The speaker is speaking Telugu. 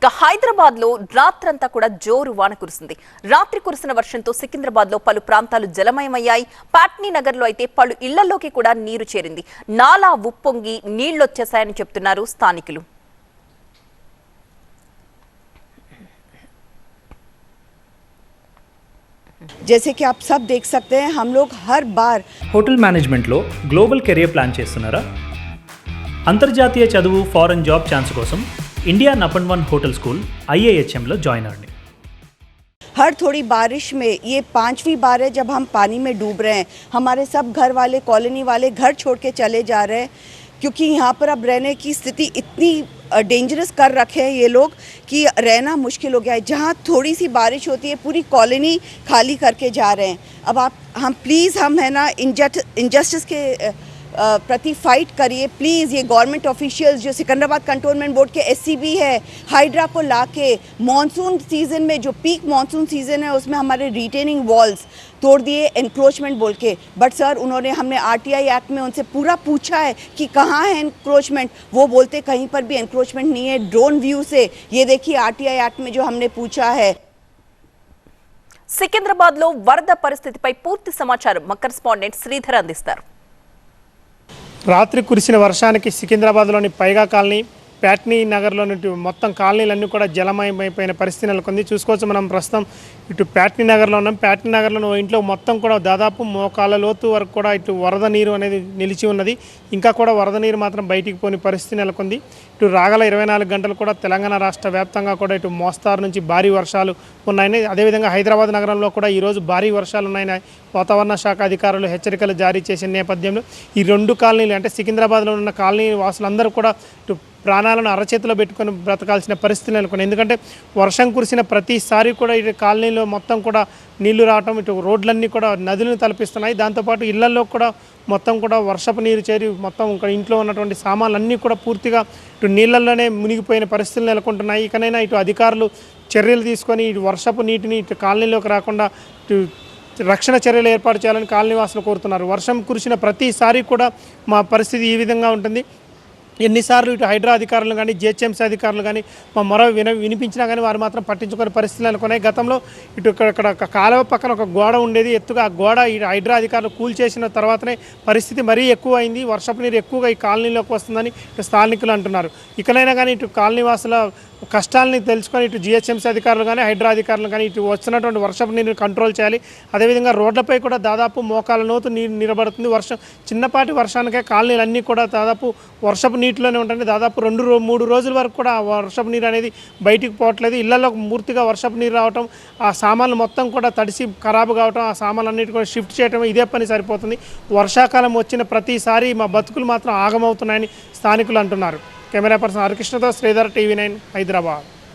ఇక హైదరాబాద్లో రాత్రంతా కూడా జోరు వాన కురిసింది. రాత్రి కురిసిన వర్షంతో సికింద్రాబాద్లో పలు ప్రాంతాలు జలమయమయ్యాయి. పాట్నీ నగర్లో అయితే పలు ఇళ్ళలోకి కూడా నీరు చేరింది. నాలా ఉప్పొంగి నీళ్ళొచ్చేశాయని చెప్తున్నారు స్థానికులు. హర్ బార్ హోటల్ మేనేజ్మెంట్లో గ్లోబల్ కెరియర్ ప్లాన్ చేస్తున్నారా? అంతర్జాతీయ చదువు ఫారెన్ జాబ్ ఛాన్స్ కోసం India నపన్ one hotel school ఐఏహెచ్ఎంలో join అవ్వండి हर थोड़ी बारिश में ये पांचवी बार है जब हम पानी में डूब रहे हैं हमारे सब घर वाले कॉलोनी वाले घर छोड़ के चले जा रहे हैं क्योंकि यहाँ पर अब रहने की स्थिति इतनी डेंजरस कर रखे हैं ये लोग कि रहना मुश्किल हो गया है जहाँ थोड़ी सी बारिश होती है पूरी कॉलोनी खाली करके जा रहे हैं अब आप हम प्लीज़ हम है ना इनजस्टिस के अ, अ, प्रति फाइट करिए प्लीज़ ये गवर्नमेंट ऑफिशियल्स जो सिकंदराबाद कंटोनमेंट बोर्ड के एससीबी है हाइड्रा को लाके मानसून सीज़न में जो पीक मानसून सीज़न है उसमें हमारे रिटेनिंग वॉल्स तोड़ दिए एनक्रोचमेंट बोल के बट सर उन्होंने हमने आरटीआई एक्ट में उनसे पूरा पूछा है कि कहाँ है एनक्रोचमेंट वो बोलते कहीं पर भी एनक्रोचमेंट नहीं है ड्रोन व्यू से ये देखिए आरटीआई एक्ट में जो हमने पूछा है సికింద్రాబాద్ లో వరద పరిస్థితిపై పూర్తి సమాచారం మా కరెస్పాండెంట్ శ్రీధర్ అందిస్తారు రాత్రి కురిసిన వర్షానికి సికింద్రాబాద్లోని పైగా కాలనీ ప్యాట్నీ నగర్లోని మొత్తం కాలనీలన్నీ కూడా జలమయమైపోయిన పరిస్థితి నెలకొంది. చూసుకోవచ్చు మనం ప్రస్తుతం ఇటు ప్యాట్నీ నగర్లో ఉన్నాం. ప్యాట్నీ నగర్లో ఇంట్లో మొత్తం కూడా దాదాపు మోకాళ్ళ లోతు వరకు కూడా ఇటు వరద నీరు అనేది నిలిచి ఉన్నది. ఇంకా కూడా వరద నీరు మాత్రం బయటికి పోని పరిస్థితి నెలకొంది. ఇటు రాగల ఇరవై నాలుగు గంటలు కూడా తెలంగాణ రాష్ట్ర వ్యాప్తంగా కూడా ఇటు మోస్తారు నుంచి భారీ వర్షాలు ఉన్నాయని అదేవిధంగా హైదరాబాద్ నగరంలో కూడా ఈరోజు భారీ వర్షాలు ఉన్నాయని వాతావరణ శాఖ అధికారులు హెచ్చరికలు జారీ చేసిన నేపథ్యంలో ఈ రెండు కాలనీలు అంటే సికింద్రాబాద్లో ఉన్న కాలనీ వాసులందరూ కూడా ఇటు ప్రాణాలను అరచేతిలో పెట్టుకొని బ్రతకాల్సిన పరిస్థితులు నెలకొని ఎందుకంటే వర్షం కురిసిన ప్రతిసారి కూడా ఇటు కాలనీలో మొత్తం కూడా నీళ్ళు రావటం ఇటు రోడ్లన్నీ కూడా నదులను తలపిస్తున్నాయి. దాంతోపాటు ఇళ్ళలో కూడా మొత్తం కూడా వర్షపు నీరు చేరి మొత్తం ఇక్కడ ఇంట్లో ఉన్నటువంటి సామాన్లన్నీ కూడా పూర్తిగా ఇటు నీళ్ళల్లోనే మునిగిపోయిన పరిస్థితులు నెలకొంటున్నాయి. ఇకనైనా ఇటు అధికారులు చర్యలు తీసుకొని ఇటు వర్షపు నీటిని ఇటు కాలనీలోకి రాకుండా ఇటు రక్షణ చర్యలు ఏర్పాటు చేయాలని కాలనీవాసులు కోరుతున్నారు. వర్షం కురిసిన ప్రతిసారి కూడా మా పరిస్థితి ఈ విధంగా ఉంటుంది. ఎన్నిసార్లు ఇటు హైడ్రా అధికారులు కానీ జిహెచ్ఎంసీ అధికారులు కానీ మా మరో విన వినిపించినా కానీ వారు మాత్రం పట్టించుకునే పరిస్థితులు అనుకున్నాయి గతంలో ఇటు ఇక్కడ ఒక కాలువ పక్కన ఒక గోడ ఉండేది. ఎత్తుగా ఆ గోడ ఇటు హైడ్రా అధికారులు కూల్చేసిన తర్వాతనే పరిస్థితి మరీ ఎక్కువ అయింది వర్షపు నీరు ఎక్కువగా ఈ కాలనీలోకి వస్తుందని ఇటు స్థానికులు అంటున్నారు. ఇకనైనా కానీ ఇటు కాలనీ వాసుల కష్టాలని తెలుసుకొని ఇటు జిహెచ్ఎంసీ అధికారులు కానీ హైడ్రా అధికారులు కానీ ఇటు వచ్చినటువంటి వర్షపు నీరుని కంట్రోల్ చేయాలి. అదేవిధంగా రోడ్లపై కూడా దాదాపు మోకాల నోతు నీరు నిలబడుతుంది. వర్షం చిన్నపాటి వర్షానికే కాలనీలన్నీ కూడా దాదాపు వర్షపు నీటిలోనే ఉంటుంది. దాదాపు రెండు రో మూడు రోజుల వరకు కూడా ఆ వర్షపు నీరు అనేది బయటికి పోవట్లేదు. ఇళ్ళలో పూర్తిగా వర్షపు నీరు రావటం ఆ సామాన్లు మొత్తం కూడా తడిసి ఖరాబు కావటం ఆ సామాన్లు అన్నిటి కూడా షిఫ్ట్ చేయటం ఇదే పని సరిపోతుంది. వర్షాకాలం వచ్చిన ప్రతిసారి మా బతుకులు మాత్రం ఆగమవుతున్నాయని స్థానికులు అంటున్నారు. కెమెరా పర్సన్ హరికృష్ణతో శ్రీధర్ టీవీ నైన్ హైదరాబాద్.